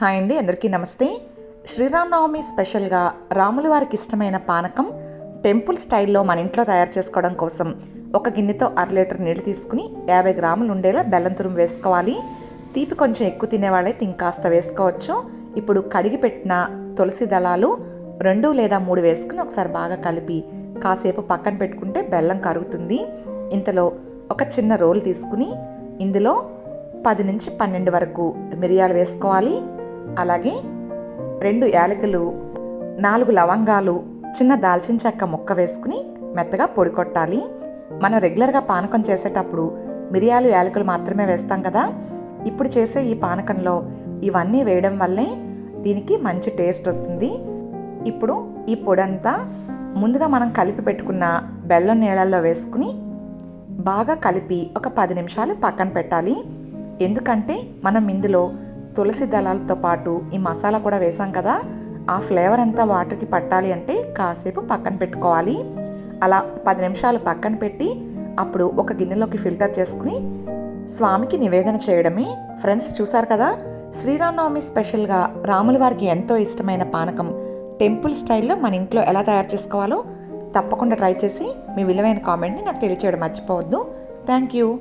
Hi అండి అందరికీ నమస్తే. శ్రీరామనవమి స్పెషల్గా రాముల వారికి ఇష్టమైన పానకం టెంపుల్ స్టైల్లో మన ఇంట్లో తయారు చేసుకోవడం కోసం ఒక గిన్నెతో అర లీటర్ నీళ్ళు తీసుకుని యాభై గ్రాములు ఉండేలా బెల్లం తురుము వేసుకోవాలి. తీపి కొంచెం ఎక్కువ తినేవాళ్ళైతే ఇంకాస్త వేసుకోవచ్చు. ఇప్పుడు కడిగి పెట్టిన తులసి దళాలు రెండు లేదా మూడు వేసుకుని ఒకసారి బాగా కలిపి కాసేపు పక్కన పెట్టుకుంటే బెల్లం కరుగుతుంది. ఇంతలో ఒక చిన్న రోల్ తీసుకుని ఇందులో పది నుంచి పన్నెండు వరకు మిరియాలు వేసుకోవాలి. అలాగే రెండు యాలకులు నాలుగు లవంగాలు చిన్న దాల్చిన చెక్క ముక్క వేసుకుని మెత్తగా పొడి కొట్టాలి. మనం రెగ్యులర్గా పానకం చేసేటప్పుడు మిరియాలు యాలకులు మాత్రమే వేస్తాం కదా. ఇప్పుడు చేసే ఈ పానకంలో ఇవన్నీ వేయడం వల్లే దీనికి మంచి టేస్ట్ వస్తుంది. ఇప్పుడు ఈ పొడంతా ముందుగా మనం కలిపి పెట్టుకున్న బెల్లం నీళ్ళల్లో వేసుకుని బాగా కలిపి ఒక పది నిమిషాలు పక్కన పెట్టాలి. ఎందుకంటే మనం ఇందులో తులసి దళాలతో పాటు ఈ మసాలా కూడా వేసాం కదా ఆ ఫ్లేవర్ అంతా వాటర్కి పట్టాలి అంటే కాసేపు పక్కన పెట్టుకోవాలి. అలా పది నిమిషాలు పక్కన పెట్టి అప్పుడు ఒక గిన్నెలోకి ఫిల్టర్ చేసుకుని స్వామికి నివేదన చేయడమే. ఫ్రెండ్స్ చూసారు కదా శ్రీరామనవమి స్పెషల్గా రాముల వారికి ఎంతో ఇష్టమైన పానకం టెంపుల్ స్టైల్లో మన ఇంట్లో ఎలా తయారు చేసుకోవాలో తప్పకుండా ట్రై చేసి మీ విలువైన కామెంట్ని నాకు తెలియచేయడం మర్చిపోవద్దు. Thank you.